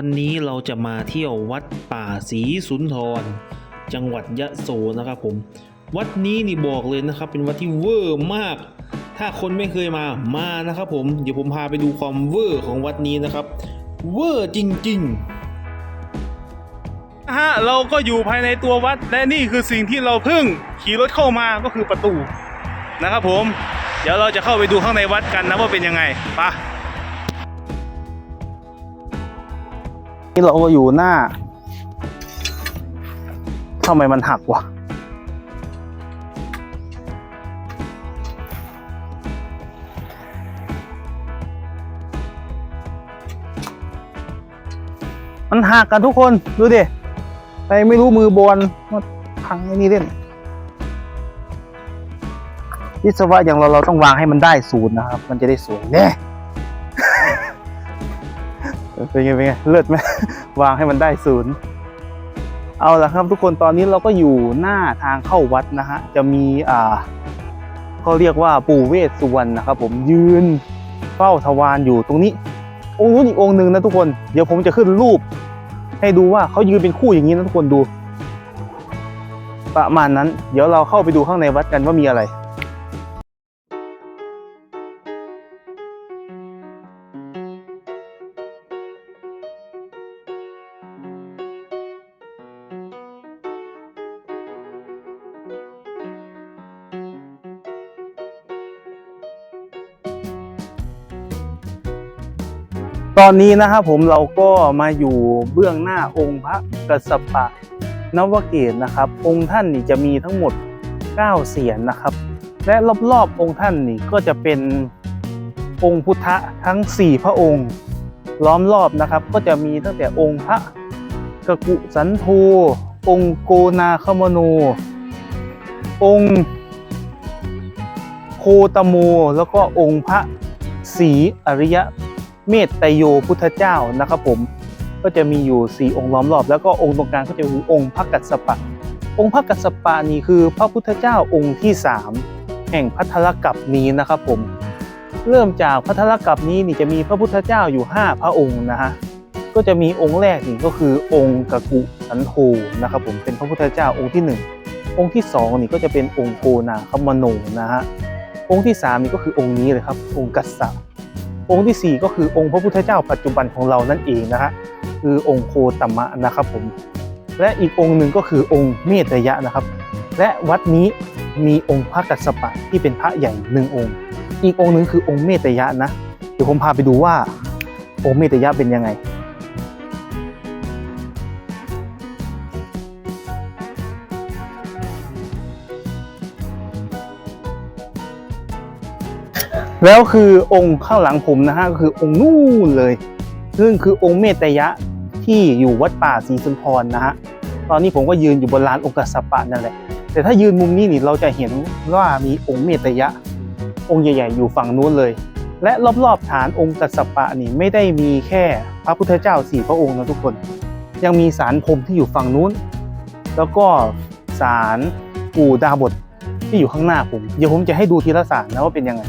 วันนี้เราจะมาเที่ยววัดป่าศรีสุนทร จังหวัดยะโสนะครับผม วัดนี้นี่บอกเลยนะครับ เป็นวัดที่เวอร์มาก ถ้าคนไม่เคยมามานะครับผมเดี๋ยวผมพาไปดูความเวอร์ของวัดนี้นะครับ เวอร์จริงๆฮะเราก็อยู่ภายในตัววัดและนี่คือสิ่งที่เราเพิ่งขี่รถเข้ามาก็คือประตูนะครับผม เดี๋ยวเราจะเข้าไปดูข้างในวัดกันนะว่าเป็นยังไงไป นี่เราก็อยู่หน้าทำไมมันหักวะมันหักกันทุกคนดูดิใครไม่รู้มือบอลมาพังไอ้นี่เล่นวิศวะอย่างเราเราต้องวางให้มันได้ศูนย์นะครับ มันจะได้สวยแน่ เป็นไงเป็นไงเลิศไหมวางให้มันได้ศูนย์เอาละครับทุกคนตอนนี้เราก็อยู่หน้าทางเข้าวัดนะฮะจะมีอ่าเขาเรียกว่าปู่เวสสุวรรณนะครับ ผมยืนเฝ้าทวารอยู่ตรงนี้ องค์นู้นอีกองค์หนึ่งนะทุกคนเดี๋ยวผมจะขึ้นรูป ให้ดูว่าเขายืนเป็นคู่อย่างนี้นะทุกคนดู ประมาณนั้น เดี๋ยวเราเข้าไปดูข้างในวัดกันว่ามีอะไร ตอนนี้นะครับผมเราก็มาอยู่เบื้องหน้าองค์พระกสปะนวเกศนะครับ องค์ท่านนี่จะมีทั้งหมด 9 เสียนนะครับ และรอบๆองค์ท่านนี่ก็จะเป็นองค์พุทธะทั้ง 4 พระองค์ ล้อมรอบนะครับ ก็จะมีตั้งแต่องค์พระกกุสันโธองค์โกนาคมโน องค์โคตโม แล้วก็องค์พระศรีอริยะ เมตไตโยพุทธเจ้านะครับผมก็จะมีอยู่ 4 องค์ล้อมรอบ แล้วก็องค์ตรงกลางก็จะคือองค์พระกัสสปะ องค์พระกัสสปะนี่คือพระพุทธเจ้าองค์ที่ 3 แห่งพัทธลกัปนี้นะครับผมเริ่มจากพัทธลกัปนี้นี่จะมีพระพุทธเจ้าอยู่ 5 พระองค์นะฮะก็จะมีองค์แรกนี่ก็คือองค์กกุสันโธนะครับผมเป็นพระพุทธเจ้าองค์ที่ 1 องค์ที่2นี่ก็จะเป็นองค์โกนาคมโนนะฮะองค์ที่3นี่ก็คือองค์นี้เลยครับองค์กัสสะ องค์ที่ 4 ก็คือองค์พระพุทธเจ้าปัจจุบันของเรานั่นเองนะฮะคือองค์โคตมะนะครับผมและอีกองค์หนึ่งก็คือองค์เมตยะนะครับ และวัดนี้มีองค์พระกัสสปะที่เป็นพระใหญ่หนึ่งองค์ อีกองค์หนึ่งคือองค์เมตยะนะเดี๋ยวผมพาไปดูว่าองค์เมตยะเป็นยังไง แล้วคือองค์ข้างหลังผมนะฮะก็คือองค์นู่นเลย ซึ่งคือองค์เมตยะที่อยู่วัดป่าศรีสุนทรนะฮะตอนนี้ผมก็ยืนอยู่บนลานองค์กัสปะนั่นแหละแต่ถ้ายืนมุมนี้นี่เราจะเห็นว่ามีองค์เมตยะ องค์ใหญ่ๆ อยู่ฝั่งนู้นเลย และรอบๆฐานองค์กัสปะนี่ไม่ได้มีแค่พระพุทธเจ้าสี่พระองค์นะทุกคน ยังมีสารพรมที่อยู่ฝั่งนู้น แล้วก็สารปู่ดาบทที่อยู่ข้างหน้าผมเดี๋ยวผมจะให้ดูทีละสารนะว่าเป็นยังไง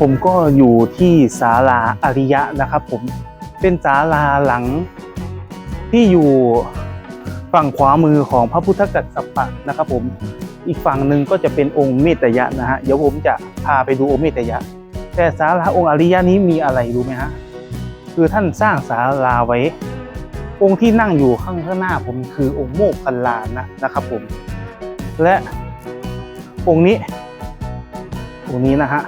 ผมก็อยู่ที่ศาลาอริยะนะครับผมเป็นศาลาหลังที่อยู่ฝั่งขวามือของพระพุทธกัสสปะนะครับผมอีกฝั่งหนึ่งก็จะเป็นองค์เมตยะนะฮะเดี๋ยวผมจะพาไปดูองค์เมตยะ แต่ศาลาองค์อริยะนี้มีอะไรรู้ไหมฮะคือท่านสร้างศาลาไว้ องค์ที่นั่งอยู่ข้างข้างหน้าผมคือองค์โมกขลานะนะครับผม และองค์นี้องค์นี้นะฮะ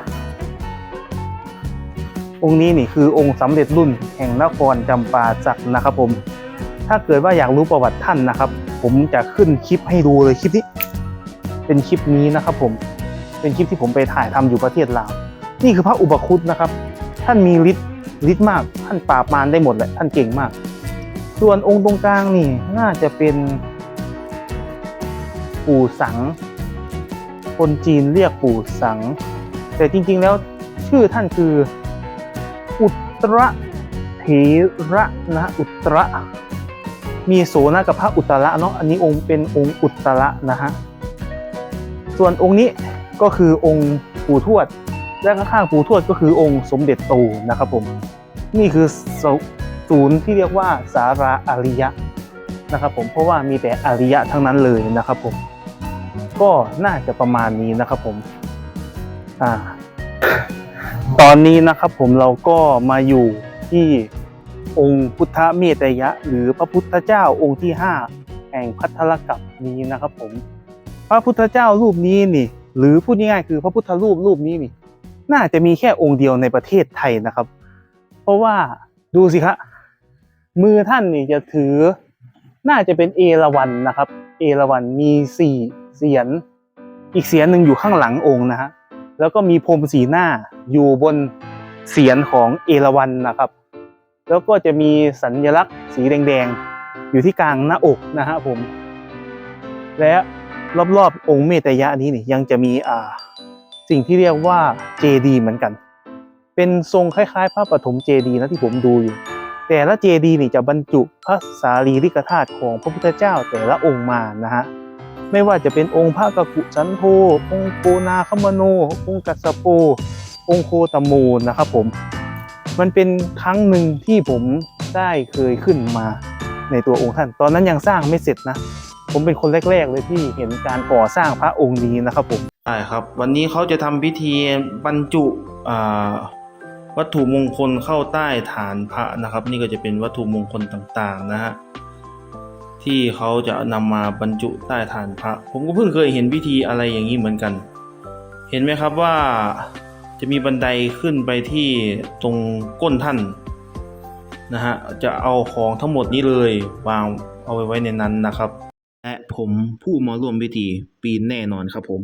องค์นี้นี่คือองค์สำเร็จรุ่นแห่งนครจำปาจักนะครับผม ถ้าเกิดว่าอยากรู้ประวัติท่านนะครับ ผมจะขึ้นคลิปให้ดูเลยคลิปนี้ เป็นคลิปนี้นะครับผม เป็นคลิปที่ผมไปถ่ายทำอยู่ประเทศลาว นี่คือพระอุปคุตนะครับ ท่านมีฤทธิ์ฤทธิ์มาก ท่านปราบมารได้หมดแหละ ท่านเก่งมาก ส่วนองค์ตรงกลางนี่น่าจะเป็นปู่สัง คนจีนเรียกปู่สัง แต่จริงๆแล้วชื่อท่านคือ อุตระเถระนะอุตระ มีโสนะกับพระอุตระเนาะอันนี้องค์เป็นองค์อุตระนะฮะส่วนองค์นี้ก็คือองค์ปู่ทวดและข้างๆปู่ทวดก็คือองค์สมเด็จโตนะครับผมนี่คือศูศูนย์ที่เรียกว่าสาราอาริยะนะครับผมเพราะว่ามีแต่อาริยะทั้งนั้นเลยนะครับผมก็น่าจะประมาณนี้นะครับผมอ่า ตอนนี้นะครับผมเราก็มาอยู่ที่องค์พุทธเมตยะ หรือพระพุทธเจ้าองค์ที่ห้าแห่งพัทธลกัปนี้นะครับผม พระพุทธเจ้ารูปนี้นี่ หรือพูดง่ายๆคือพระพุทธรูปรูปนี้นี่ น่าจะมีแค่องค์เดียวในประเทศไทยนะครับ เพราะว่าดูสิครับมือท่านนี่จะถือ น่าจะเป็นเอราวัณนะครับ เอราวัณมีสี่เสียน อีกเสียนหนึ่งอยู่ข้างหลังองค์นะฮะ แล้วก็มีพรมสีหน้าอยู่บนเสียนของเอราวัณนะครับ แล้วก็จะมีสัญลักษณ์สีแดงๆ อยู่ที่กลางหน้าอกนะฮะผม และรอบๆองค์เมตยะนี้นี่ยังจะมีอ่าสิ่งที่เรียกว่าเจดีเหมือนกัน เป็นทรงคล้ายๆ พระปฐมเจดีนะที่ผมดูอยู่ แต่ละเจดีนี่จะบรรจุพระสารีริกธาตุของพระพุทธเจ้าแต่ละองค์มานะฮะ ไม่ว่าจะเป็นองค์พระกกุสันโธองค์โกนาคมโน องค์กัสสโปองค์โคตมูนะครับผม มันเป็นครั้งหนึ่งที่ผมได้เคยขึ้นมาในตัวองค์ท่าน ตอนนั้นยังสร้างไม่เสร็จนะ ผมเป็นคนแรก ๆ เลยที่เห็นการก่อสร้างพระองค์นี้นะครับผมใช่ครับ วันนี้เขาจะทำพิธีบรรจุวัตถุมงคลเข้าใต้ฐานพระนะครับ นี่ก็จะเป็นวัตถุมงคลต่างๆนะฮะ ที่เขาจะนำมาบรรจุใต้ฐานพระ ผมก็เพิ่งเคยเห็นพิธีอะไรอย่างนี้เหมือนกัน เห็นไหมครับว่าจะมีบันไดขึ้นไปที่ตรงก้นท่านนะฮะจะเอาของทั้งหมดนี้เลยวางเอาไว้ไว้ในนั้นนะครับ และผมผู้มาร่วมพิธีปีนแน่นอนครับผม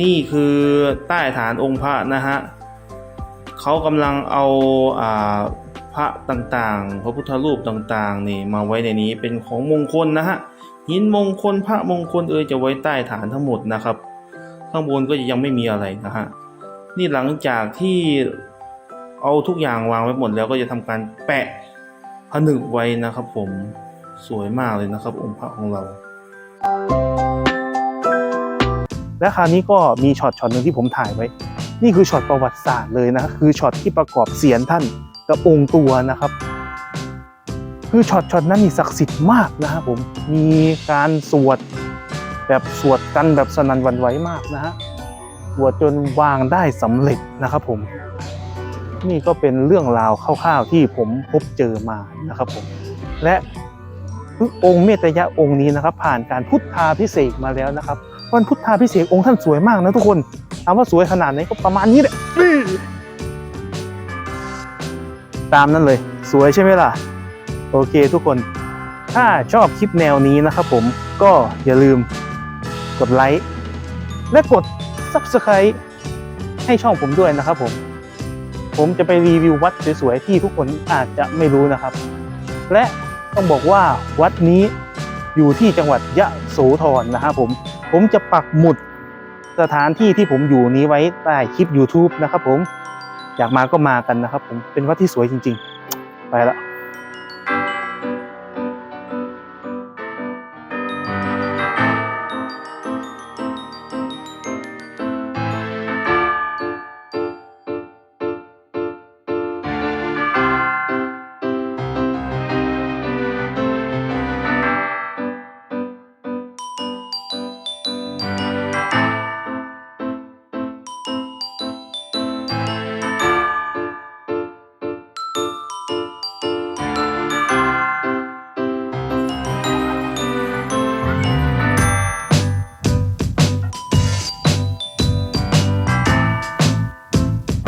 นี่คือใต้ฐานองค์พระนะฮะเขากำลังเอาอ่า พระต่างๆ พระพุทธรูปต่างๆนี่มาไว้ในนี้เป็นของมงคลนะฮะหินมงคลพระมงคลเอ่ยจะไว้ใต้ฐานทั้งหมดนะครับ ข้างบนก็ยังไม่มีอะไรนะฮะนี่หลังจากที่เอาทุกอย่างวางไว้หมดแล้วก็จะทำการแปะผนึกไว้นะครับผมสวยมากเลยนะครับ องค์พระของเรา และคราวนี้ก็มีช็อตช็อตหนึ่งที่ผมถ่ายไว้ นี่คือช็อตประวัติศาสตร์เลยนะคือช็อตที่ประกอบเสียนท่าน กับองค์ตัวนะครับ คือช็อตช็อตนั้นมีศักดิ์สิทธิ์มากนะครับผมมีการสวดแบบสวดกันแบบสนั่นวันไหวมากนะฮะสวดจนวางได้สำเร็จนะครับผม นี่ก็เป็นเรื่องราวคร่าวๆที่ผมพบเจอมานะครับผม และองค์เมตยะองค์นี้นะครับ ผ่านการพุทธาพิเศษมาแล้วนะครับวันพุทธาพิเศษองค์ท่านสวยมากนะทุกคนถามว่าสวยขนาดไหนก็ประมาณนี้แหละ ตามนั้นเลย สวยใช่ไหมล่ะ โอเคทุกคน ถ้าชอบคลิปแนวนี้นะครับผมก็อย่าลืมกดไลค์และกด Subscribe ให้ช่องผมด้วยนะครับผม ผมจะไปรีวิววัดสวยๆที่ทุกคนอาจจะไม่รู้นะครับ และต้องบอกว่าวัดนี้อยู่ที่จังหวัดยะโสธรนะครับผม ผมจะปักหมุดสถานที่ที่ผมอยู่นี้ไว้ใต้คลิป YouTube นะครับผม อยากมาก็มากันนะครับ ผมเป็นวัดที่สวยจริง ๆ ไปละ